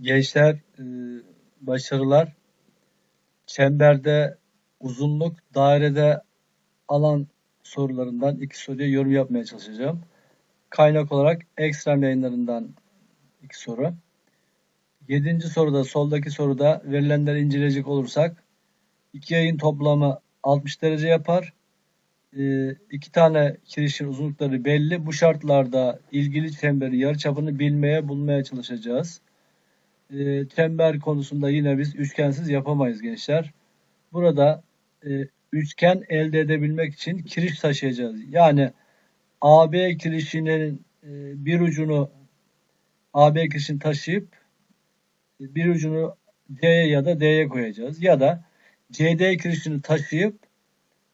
Gençler e, başarılar. Çemberde uzunluk, dairede alan sorularından iki soruya yorum yapmaya çalışacağım. Kaynak olarak ekstrem yayınlarından iki soru. Yedinci soruda, soldaki soruda verilenleri inceleyecek olursak iki yayın toplamı 60 derece yapar. E, iki tane kirişin uzunlukları belli. Bu şartlarda ilgili çemberin yarıçapını bilmeye, bulmaya çalışacağız. E, çember konusunda yine biz üçgensiz yapamayız gençler. Burada e, üçgen elde edebilmek için kiriş taşıyacağız. Yani AB kirişinin e, bir ucunu AB kirişini taşıyıp bir ucunu C'ye ya da D'ye koyacağız. Ya da CD kirişini taşıyıp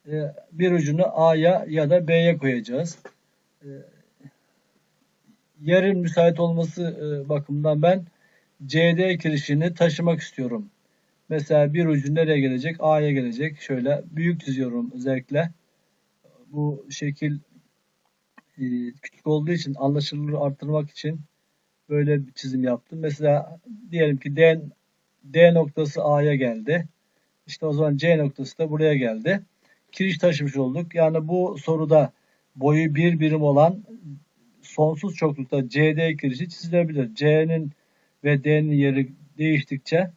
e, bir ucunu A'ya ya da B'ye koyacağız. E, yerin müsait olması e, bakımından ben CD kirişini taşımak istiyorum. Mesela bir ucu nereye gelecek? A'ya gelecek. Şöyle büyük çiziyorum özellikle. Bu şekil küçük olduğu için anlaşılırlığı arttırmak için böyle bir çizim yaptım. Mesela diyelim ki D, D noktası A'ya geldi. İşte o zaman C noktası da buraya geldi. Kiriş taşımış olduk. Yani bu soruda boyu bir birim olan sonsuz çoklukta CD kirişi çizilebilir. C'nin ve D'nin yeri değiştikçe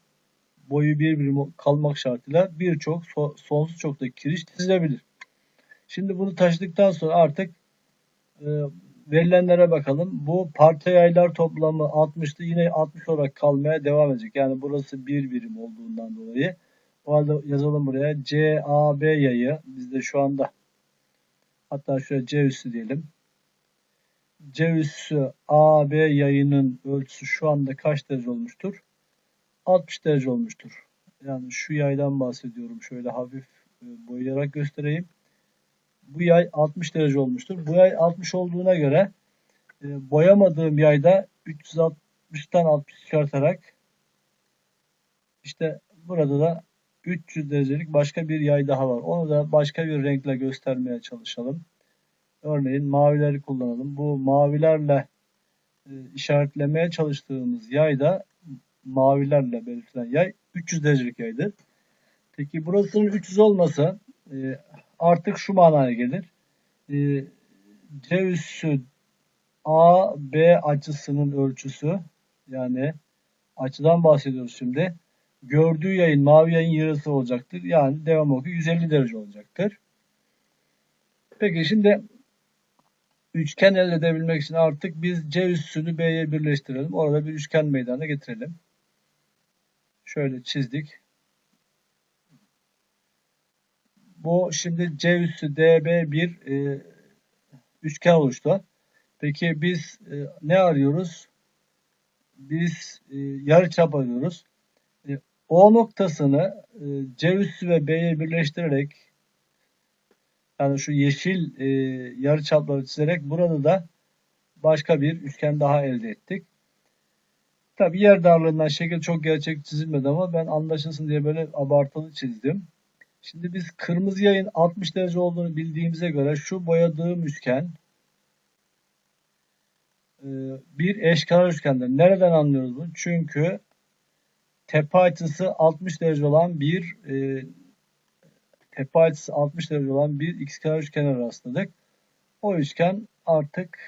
boyu bir birim kalmak şartıyla birçok sonsuz çoklukta kiriş çizilebilir. Şimdi bunu taşıdıktan sonra artık e, verilenlere bakalım. Bu parça yaylar toplamı 60'tı. Yine 60 olarak kalmaya devam edecek. Yani burası bir birim olduğundan dolayı. O halde yazalım buraya. CAB yayı bizde şu anda hatta şöyle C üssü diyelim. C üssü AB yayının ölçüsü şu anda kaç derece olmuştur? 60 derece olmuştur. Yani şu yaydan bahsediyorum. Şöyle hafif e, boyayarak göstereyim. Bu yay 60 derece olmuştur. Bu yay 60 olduğuna göre e, boyamadığım yayda 360'tan 60 çıkartarak işte burada da 300 derecelik başka bir yay daha var. Onu da başka bir renkle göstermeye çalışalım. Örneğin mavileri kullanalım. Bu mavilerle e, işaretlemeye çalıştığımız yayda mavilerle belirtilen yay 300 derecelik yaydır. Peki burasının 300 olmasa e, artık şu manaya gelir. E, C üssü A, B açısının ölçüsü yani açıdan bahsediyoruz şimdi. Gördüğü yayın mavi yayın yarısı olacaktır. Yani devam oku 150 derece olacaktır. Peki şimdi üçgen elde edebilmek için artık biz C üssünü B'ye birleştirelim. Orada bir üçgen meydana getirelim. Şöyle çizdik. Bu şimdi C üssü DB bir e, üçgen oluştu. Peki biz e, ne arıyoruz? Biz e, yarıçap arıyoruz. E, o noktasını e, C üssü ve B'ye birleştirerek yani şu yeşil e, yarıçapları çizerek burada da başka bir üçgen daha elde ettik. Tabi yer darlığından şekil çok gerçek çizilmedi ama ben anlaşılsın diye böyle abartılı çizdim. Şimdi biz kırmızı yayın 60 derece olduğunu bildiğimize göre şu boyadığım üçgen e, bir eşkenar üçgendir. Nereden anlıyoruz bunu? Çünkü tepe açısı 60 derece olan bir e, tepe açısı 60 derece olan bir ikizkenar üçgene rastladık. O üçgen artık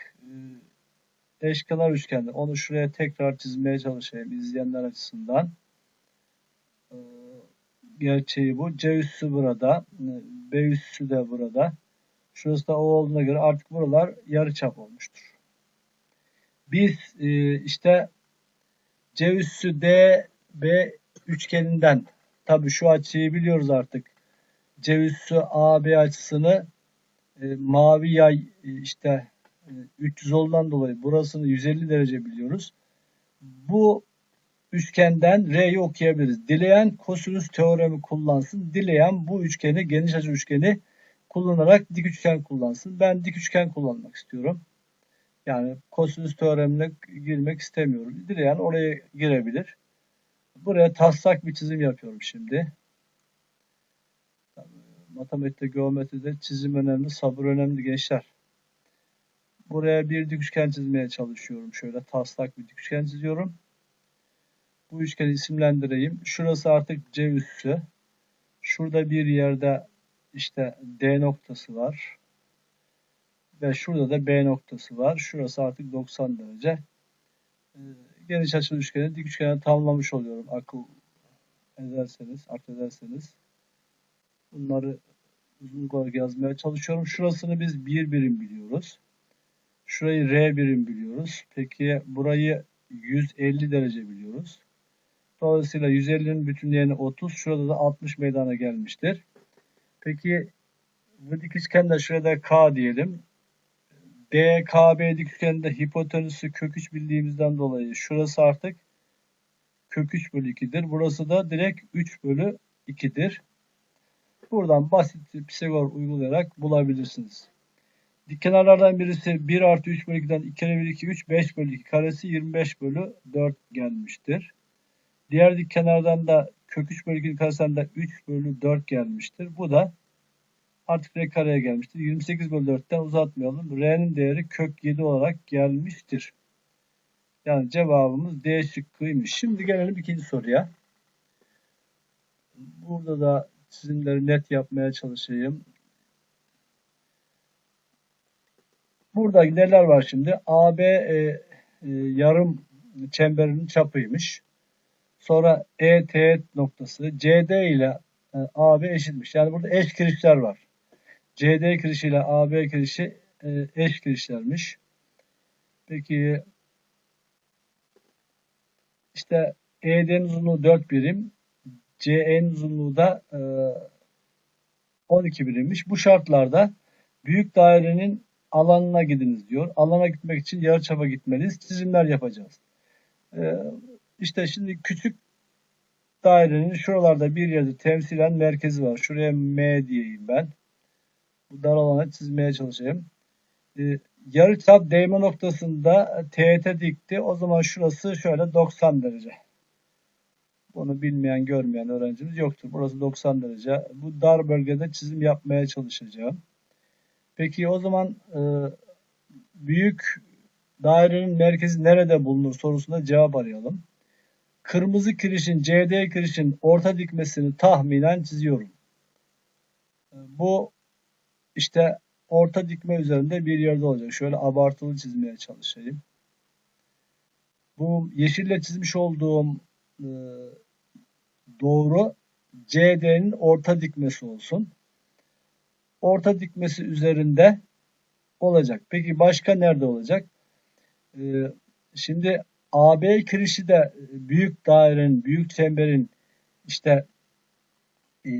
e, eşkenar üçgendir. Onu şuraya tekrar çizmeye çalışayım izleyenler açısından. E, gerçeği bu. C üssü burada. B üssü de burada. Şurası da O olduğuna göre artık buralar yarıçap olmuştur. Biz e, işte C üssü D B üçgeninden tabi şu açıyı biliyoruz artık. C üssü AB açısını e, mavi yay e, işte e, 300 olduğundan dolayı burasını 150 derece biliyoruz. Bu üçgenden R'yi okuyabiliriz. Dileyen kosinüs teoremi kullansın. Dileyen bu üçgeni geniş açı üçgeni kullanarak dik üçgen kullansın. Ben dik üçgen kullanmak istiyorum. Yani kosinüs teoremine girmek istemiyorum. Dileyen oraya girebilir. Buraya taslak bir çizim yapıyorum şimdi. Matematikte, geometride çizim önemli, sabır önemli gençler. Buraya bir dik üçgen çizmeye çalışıyorum. Şöyle taslak bir dik üçgen çiziyorum. Bu üçgeni isimlendireyim. Şurası artık C üssü. Şurada bir yerde işte D noktası var. Ve şurada da B noktası var. Şurası artık 90 derece. Ee, geniş açılı üçgeni dik üçgene tamamlamış oluyorum akıl ederseniz, aklederseniz. Bunları uzunluk olarak yazmaya çalışıyorum. Şurasını biz bir birim biliyoruz. Şurayı R birim biliyoruz. Peki burayı 150 derece biliyoruz. Dolayısıyla 150'nin bütünleyeni 30. Şurada da 60 meydana gelmiştir. Peki bu dik üçgende şurada K diyelim. DKB dik üçgeninde hipotenüsü kök 3 bildiğimizden dolayı şurası artık kök 3 bölü 2'dir. Burası da direkt 3 bölü 2'dir. Buradan basit Pisagor uygulayarak bulabilirsiniz. Dik kenarlardan birisi 1 artı 3 bölü 2'den 2 kere 1 2 3 5 bölü 2 karesi 25 bölü 4 gelmiştir. Diğer dik kenardan da kök 3 bölü 2'nin karesinden de 3 bölü 4 gelmiştir. Bu da artık r kareye gelmiştir. 28 bölü 4'ten uzatmayalım. R'nin değeri kök 7 olarak gelmiştir. Yani cevabımız D şıkkıymış. Şimdi gelelim ikinci soruya. Burada da çizimleri net yapmaya çalışayım. Burada neler var şimdi? AB e, e, yarım çemberinin çapıymış. Sonra E, T noktası CD ile e, AB eşitmiş. Yani burada eş kirişler var. CD kirişi ile AB kirişi e, eş kirişlermiş. Peki işte ED'nin uzunluğu 4 birim, CE'nin uzunluğu da e, 12 birimmiş. Bu şartlarda büyük dairenin alanına gidiniz diyor. Alana gitmek için yarıçapa gitmeliyiz. Çizimler yapacağız. E, işte şimdi küçük dairenin şuralarda bir yerde temsilen merkezi var. Şuraya M diyeyim ben. Bu dar alanı çizmeye çalışayım. E, yarıçap değme noktasında teğete dikti. O zaman şurası şöyle 90 derece. Bunu bilmeyen, görmeyen öğrencimiz yoktur. Burası 90 derece. Bu dar bölgede çizim yapmaya çalışacağım. Peki o zaman e, büyük dairenin merkezi nerede bulunur sorusuna cevap arayalım. Kırmızı kirişin CD kirişin orta dikmesini tahminen çiziyorum. E, bu işte orta dikme üzerinde bir yerde olacak. Şöyle abartılı çizmeye çalışayım. Bu yeşille çizmiş olduğum e, doğru CD'nin orta dikmesi olsun. Orta dikmesi üzerinde olacak. Peki başka nerede olacak? E, şimdi AB kirişi de büyük dairenin, büyük çemberin işte e,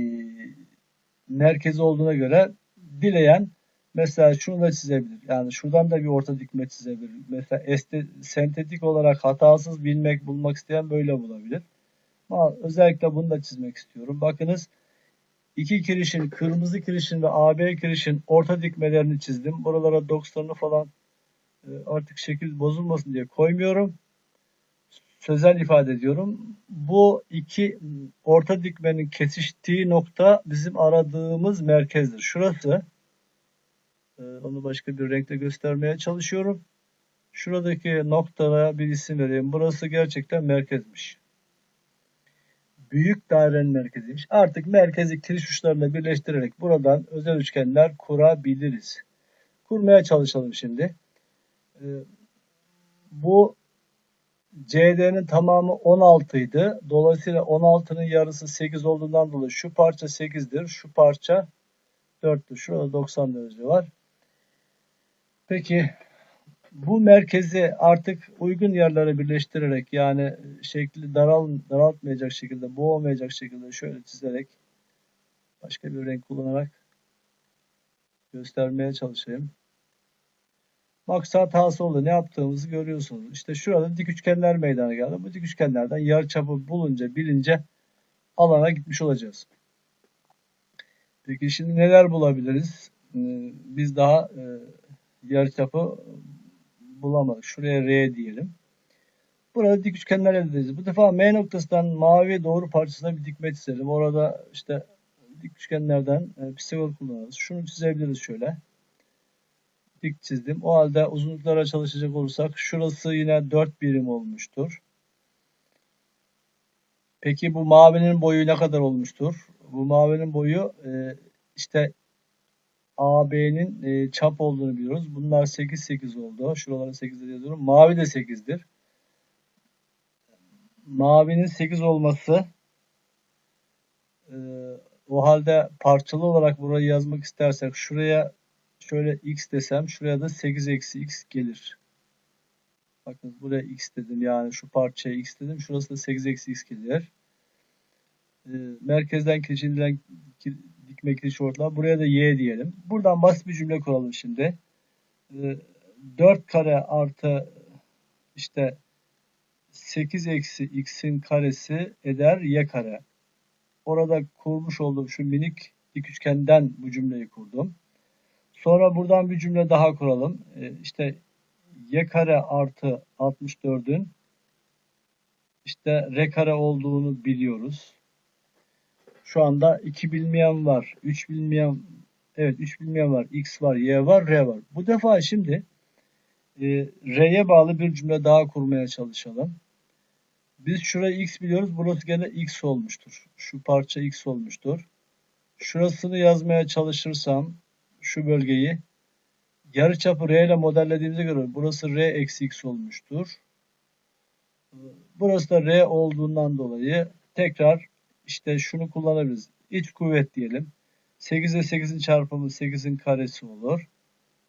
merkezi olduğuna göre dileyen Mesela şunu da çizebilir. Yani şuradan da bir orta dikme çizebilir. Mesela este, sentetik olarak hatasız bilmek, bulmak isteyen böyle bulabilir. Özellikle bunu da çizmek istiyorum. Bakınız iki kirişin, kırmızı kirişin ve AB kirişin orta dikmelerini çizdim. Buralara 90'ını falan e, artık şekil bozulmasın diye koymuyorum. Sözel ifade ediyorum. Bu iki orta dikmenin kesiştiği nokta bizim aradığımız merkezdir. Şurası ee, onu başka bir renkle göstermeye çalışıyorum. Şuradaki noktaya bir isim vereyim. Burası gerçekten merkezmiş. Büyük dairenin merkeziymiş. Artık merkezi kiriş uçlarını birleştirerek buradan özel üçgenler kurabiliriz. Kurmaya çalışalım şimdi. Ee, bu CD'nin tamamı 16 idi. Dolayısıyla 16'nın yarısı 8 olduğundan dolayı şu parça 8'dir. Şu parça 4'tür. Şurada 90 derece var. Peki bu merkezi artık uygun yerlere birleştirerek yani şekli daral, daraltmayacak şekilde, boğmayacak şekilde şöyle çizerek başka bir renk kullanarak göstermeye çalışayım. Maksat hatası oldu. Ne yaptığımızı görüyorsunuz. İşte şurada dik üçgenler meydana geldi. Bu dik üçgenlerden yarıçapı bulunca, bilince alana gitmiş olacağız. Peki şimdi neler bulabiliriz? Ee, biz daha e, yarıçapı bulamadık. Şuraya R diyelim. Burada dik üçgenler elde edeceğiz. Bu defa M noktasından mavi doğru parçasına bir dikme çizelim. Orada işte dik üçgenlerden e, Pisagor kullanırız. Şunu çizebiliriz şöyle. Dik çizdim. O halde uzunluklara çalışacak olursak şurası yine 4 birim olmuştur. Peki bu mavinin boyu ne kadar olmuştur? Bu mavinin boyu e, işte AB'nin e, çap olduğunu biliyoruz. Bunlar 8 8 oldu. Şuralara 8 yazıyorum. Mavi de 8'dir. Mavinin 8 olması e, o halde parçalı olarak burayı yazmak istersek şuraya şöyle x desem şuraya da 8 eksi x gelir. Bakın buraya x dedim yani şu parçaya x dedim. Şurası da 8 eksi x gelir. E, merkezden keçinilen dikme kiriş ortalar. Buraya da y diyelim. Buradan basit bir cümle kuralım şimdi. E, 4 kare artı işte 8 eksi x'in karesi eder y kare. Orada kurmuş olduğum şu minik dik üçgenden bu cümleyi kurdum. Sonra buradan bir cümle daha kuralım. E, işte y kare artı 64'ün işte r kare olduğunu biliyoruz. Şu anda 2 bilmeyen var. 3 bilmeyen evet 3 bilmeyen var. X var, Y var, R var. Bu defa şimdi e, R'ye bağlı bir cümle daha kurmaya çalışalım. Biz şurayı X biliyoruz. Burası gene X olmuştur. Şu parça X olmuştur. Şurasını yazmaya çalışırsam şu bölgeyi yarıçapı R ile modellediğimize göre burası R eksi X olmuştur. Burası da R olduğundan dolayı tekrar işte şunu kullanabiliriz. İç kuvvet diyelim. 8 ile 8'in çarpımı 8'in karesi olur.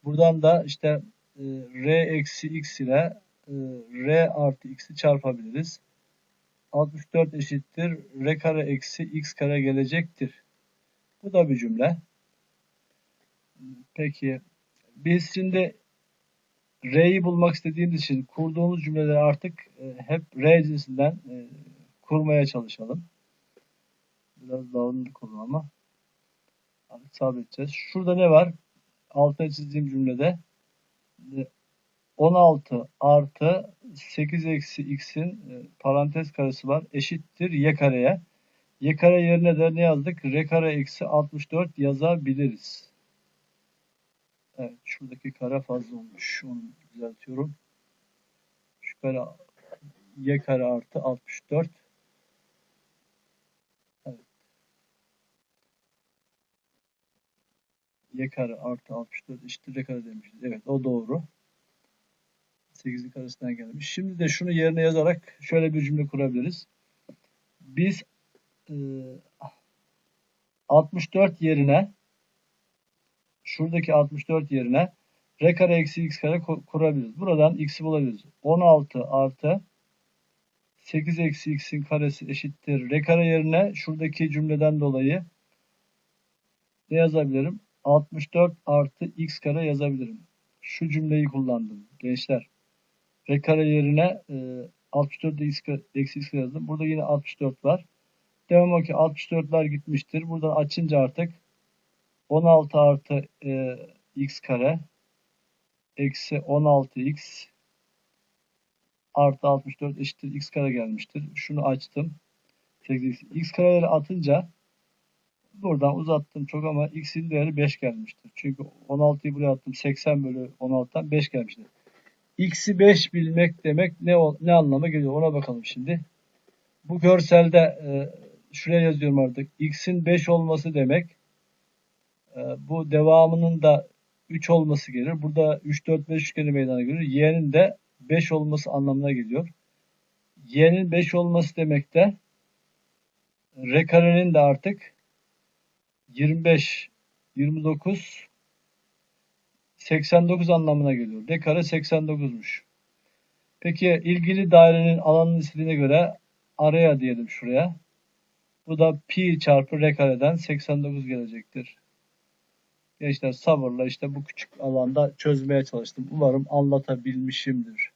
Buradan da işte e, R eksi X ile e, R artı X'i çarpabiliriz. 64 eşittir. R kare eksi X kare gelecektir. Bu da bir cümle. Peki biz şimdi R'yi bulmak istediğimiz için kurduğumuz cümleleri artık e, hep R cinsinden e, kurmaya çalışalım. Biraz dağınık olur ama sabredeceğiz. Şurada ne var? Altına çizdiğim cümlede 16 artı 8 eksi x'in e, parantez karesi var. Eşittir y kareye. Y kare yerine de ne yazdık? R kare eksi 64 yazabiliriz. Evet şuradaki kare fazla olmuş. Onu düzeltiyorum. Şu kare y kare artı 64 y kare artı 64 eşittir r kare demişiz. Evet o doğru. 8'lik arasından gelmiş. Şimdi de şunu yerine yazarak şöyle bir cümle kurabiliriz. Biz e, 64 yerine şuradaki 64 yerine r kare eksi x kare kurabiliriz. Buradan x'i bulabiliriz. 16 artı 8 eksi x'in karesi eşittir. R kare yerine şuradaki cümleden dolayı ne yazabilirim? 64 artı x kare yazabilirim. Şu cümleyi kullandım gençler. R kare yerine e, 64 x kare, eksi x kare yazdım. Burada yine 64 var. Devam o ki 64'ler gitmiştir. Buradan açınca artık 16 artı e, x kare eksi 16x artı 64 eşittir x kare gelmiştir. Şunu açtım. 8x. x kareleri atınca Buradan uzattım çok ama x'in değeri 5 gelmiştir. Çünkü 16'yı buraya attım. 80 bölü 16'dan 5 gelmiştir. x'i 5 bilmek demek ne ne anlama geliyor ona bakalım şimdi. Bu görselde e, şuraya yazıyorum artık. x'in 5 olması demek e, bu devamının da 3 olması gelir. Burada 3, 4, 5 üçgeni meydana gelir. y'nin de 5 olması anlamına geliyor. y'nin 5 olması demek de r karenin de artık 25, 29, 89 anlamına geliyor. D kare 89'muş. Peki ilgili dairenin alanını istediğine göre araya diyelim şuraya. Bu da pi çarpı r kareden 89 gelecektir. Gençler sabırla işte bu küçük alanda çözmeye çalıştım. Umarım anlatabilmişimdir.